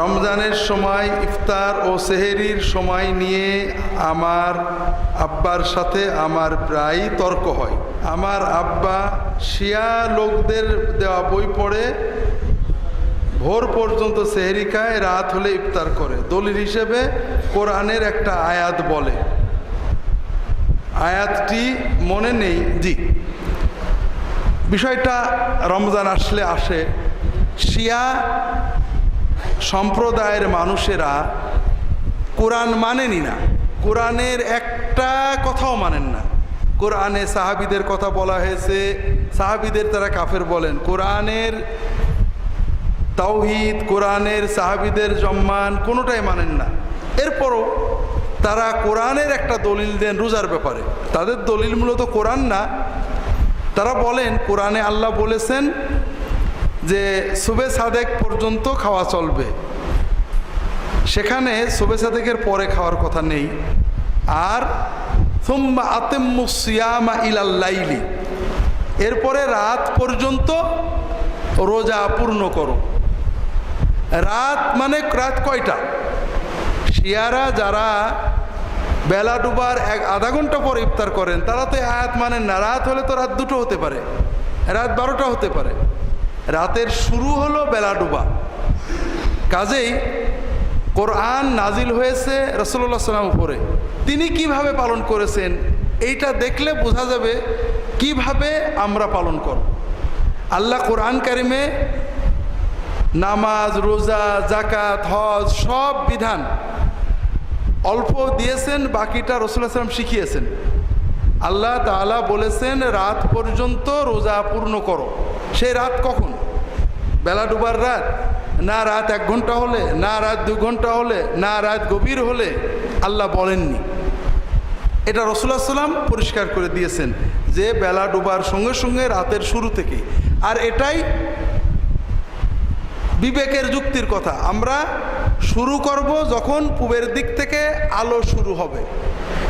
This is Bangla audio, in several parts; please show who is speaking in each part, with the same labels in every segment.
Speaker 1: রমজানের সময় ইফতার ও সেহেরির সময় নিয়ে আমার আব্বার সাথে আমার প্রায় তর্ক হয়। আমার আব্বা শিয়া লোকদের দেওয়া বই পড়ে, ভোর পর্যন্ত সেহেরি খায়, রাত হলে ইফতার করে। দলিল হিসেবে কোরআনের একটা আয়াত বলে। আয়াতটি মনে নেই জি। বিষয়টা রমজান আসলে আসে। শিয়া সম্প্রদায়ের মানুষেরা কোরআন মানেনি না। কোরআনের একটা কথাও মানেন না। কোরআনে সাহাবিদের কথা বলা হয়েছে। সাহাবিদের তারা কাফের বলেন। কোরআনের তাওহিদ, কোরআনের সাহাবিদের জম্মান কোনোটাই মানেন না। এরপরও তারা কোরআনের একটা দলিল দেন রোজার ব্যাপারে। তাদের দলিল মূলত কোরআন না। তারা বলেন, কোরআনে আল্লাহ বলেছেন যে সুবে সাদেক পর্যন্ত খাওয়া চলবে। সেখানে সুবে সাদেকের পরে খাওয়ার কথা নেই। আর থুম্বা আতেম্মু সিয়ামা ইলাল্লাইলি এরপরে রাত পর্যন্ত রোজা পূর্ণ করো। রাত মানে রাত কয়টা? শিয়ারা যারা বেলা ডুবার এক আধা ঘণ্টা পর ইফতার করেন, তারা তো আয়াত মানেন না, রাত হলে তো রাত দুটো হতে পারে, রাত বারোটা হতে পারে। রাতের শুরু হলো বেলা ডুবা। কাজেই কোরআন নাজিল হয়েছে রসল্লা সাল্লাম উপরে। তিনি কীভাবে পালন করেছেন, এইটা দেখলে বোঝা যাবে কীভাবে আমরা পালন করব। আল্লাহ কোরআন কারিমে নামাজ, রোজা জাকাত হজ সব বিধান অল্প দিয়েছেন, বাকিটা রসুল্লাহ সাল্লাম শিখিয়েছেন। আল্লাহ তালা বলেছেন, রাত পর্যন্ত রোজা পূর্ণ করো। সেই রাত কখন? বেলা ডুবার রাত, না রাত এক ঘণ্টা হলে, না রাত দু ঘণ্টা হলে, না রাত গভীর হলে আল্লাহ বলেননি। এটা রসুল্লাহ সাল্লাম পরিষ্কার করে দিয়েছেন যে বেলা ডুবার সঙ্গে সঙ্গে রাতের শুরু থেকে। আর এটাই বিবেকের যুক্তির কথা। আমরা শুরু করব যখন পূবের দিক থেকে আলো শুরু হবে।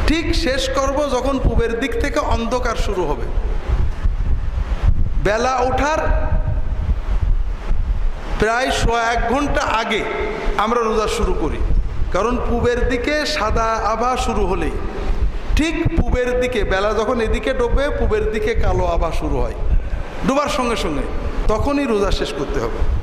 Speaker 1: ঠিক শেষ করব যখন পূবের দিক থেকে অন্ধকার শুরু হবে। বেলা ওঠার প্রায় শো এক ঘণ্টা আগে আমরা রোজা শুরু করি। কারণ পূবের দিকে সাদা আভা শুরু হলেই। ঠিক পূবের দিকে, বেলা যখন এদিকে ডোবে, পূবের দিকে কালো আভা শুরু হয়। ডোবার সঙ্গে সঙ্গে তখনই রোজা শেষ করতে হবে।